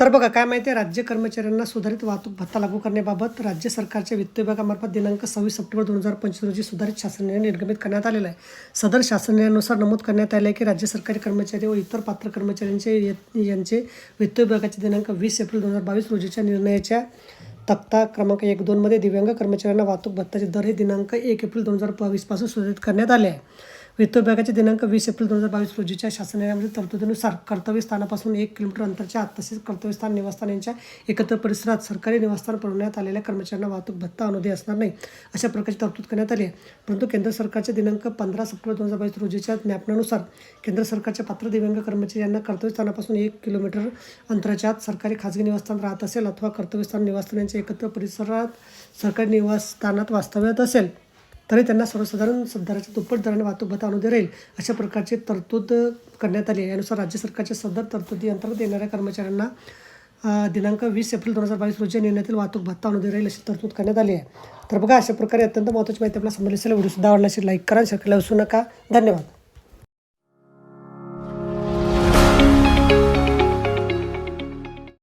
तर बघा काय माहिती आहे राज्य कर्मचाऱ्यांना सुधारित वाहतूक भत्ता लागू करण्याबाबत राज्य सरकारच्या वित्त विभागामार्फत दिनांक सव्वीस सप्टेंबर दोन हजार पंचवीस रोजी सुधारित शासन निर्णय निर्गमित करण्यात आलेला आहे. सदर शासन निर्णयानुसार नमूद करण्यात आले आहे की राज्य सरकारी कर्मचारी व इतर पात्र कर्मचाऱ्यांचे यांचे वित्त विभागाचे दिनांक वीस एप्रिल दोन हजार बावीस रोजीच्या निर्णयाच्या तक्ता क्रमांक एक दोनमध्ये दिव्यांग कर्मचाऱ्यांना वाहतूक भत्ताचे दर हे दिनांक एक एप्रिल दोन हजार बावीसपासून सुधारित करण्यात आले आहे. वित्त विभागाचे दिनांक वीस एप्रिल दोन हजार बावीस रोजीच्या शासनामध्ये निर्णयामध्ये तरतुदीनुसार कर्तव्यस्थानापासून एक किलोमीटर अंतरच्या आत तसेच कर्तव्यस्थान निवासस्थान यांच्या एकत्र परिसरात सरकारी निवासस्थान पुरवण्यात आलेल्या कर्मचाऱ्यांना वाहतूक भत्ता अनुदय असणार नाही अशा प्रकारची तरतूद करण्यात आली आहे. परंतु केंद्र सरकारच्या दिनांक पंधरा सप्टेंबर दोन हजार बावीस रोजीच्या ज्ञापनानुसार केंद्र सरकारच्या पात्र दिव्यांग कर्मचारी यांना कर्तव्यस्थानापासून एक किलोमीटर अंतराच्या आत सरकारी खाजगी निवासस्थान राहत असेल अथवा कर्तव्यस्थान निवासस्थान यांच्या एकत्र परिसरात सरकारी निवासस्थानात वास्तव्यात असेल. तरी त्यांना सर्वसाधारण दराच्या दुप्पट दराने वाहतूक भत्ता अनुदय राहील अशा प्रकारची तरतूद करण्यात आली आहे. यानुसार राज्य सरकारच्या सदर तरतुदी अंतर्गत येणाऱ्या कर्मचाऱ्यांना दिनांक वीस एप्रिल दोन हजार बावीस रोजी निर्णयातील वाहतूक भत्ता अनुदय राहील अशी तरतूद करण्यात आली आहे. तर बघा अशा प्रकारे अत्यंत महत्त्वाची माहिती आपल्याला समजली असेल व्हिडिओसुद्धा आवडला असेल लाईक करा शेअर करायला विसरू नका. धन्यवाद.